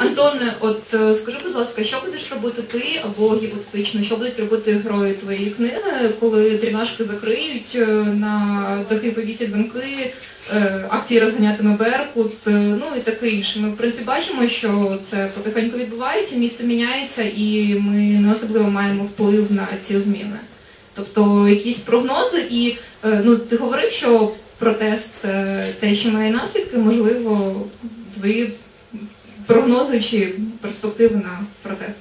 Антоне, от е, скажи, будь ласка, що будеш робити ти або гіпотетично, що будуть робити герої твоєї книги, коли дрібнашки закриють, е, на дахи повісять замки, е, акції розганятиме Беркут, ну і таке інше. Ми в принципі бачимо, що це потихеньку відбувається, місто міняється, і ми не особливо маємо вплив на ці зміни. Тобто якісь прогнози, і ну ти говорив, що протест це те, що має наслідки, можливо, твої прогнози чи перспективи на протест.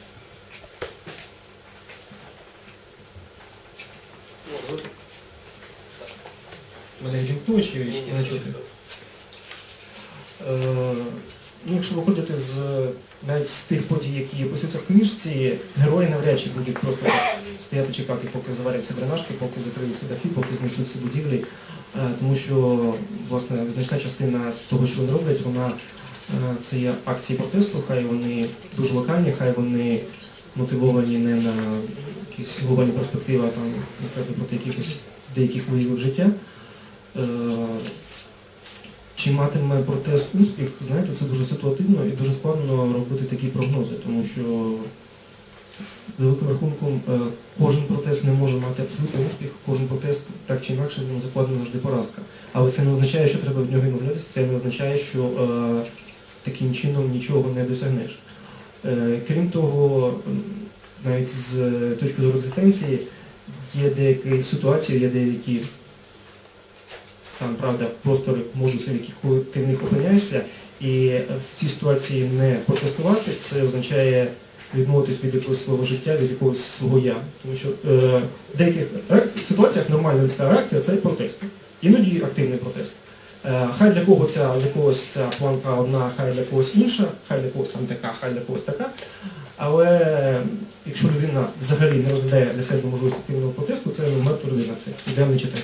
Мене відімкнули чи Ні, ні, не чути? Е, ну, якщо виходити з навіть з тих подій, які описуються в книжці, герої навряд чи будуть просто стояти чекати, поки заваряться дренажки, поки закриються дахи, поки знесуть всі будівлі. Е, тому що власне значна частина того, що вони роблять, вона це є акції протесту, хай вони дуже локальні, хай вони мотивовані не на якісь глобальні перспективи, а там, наприклад, проти якихось деяких виявів життя. Е, Чи матиме протест успіх, знаєте, це дуже ситуативно і дуже складно робити такі прогнози, тому що за великим рахунком е, кожен протест не може мати абсолютний успіх, кожен протест так чи інакше йому закладена завжди поразка. Але це не означає, що треба від нього відмовлятися, це не означає, що е, таким чином нічого не досягнеш. Е, крім того, навіть з точки зору екзистенції є деякі ситуації, є деякі там, правда, простори модуси, в яких ти в них опиняєшся, і в цій ситуації не протестувати, це означає відмовитись від якогось свого життя, від якогось свого я. Тому що е, в деяких ситуаціях нормальна людська реакція це протест. Іноді активний протест. Е, хай для кого ця для когось ця планка одна, хай для когось інша, хай для когось там така, хай для когось така. Але якщо людина взагалі не розглядає для себе можливість активного протесту, це мертва людина, це ідеальний читач.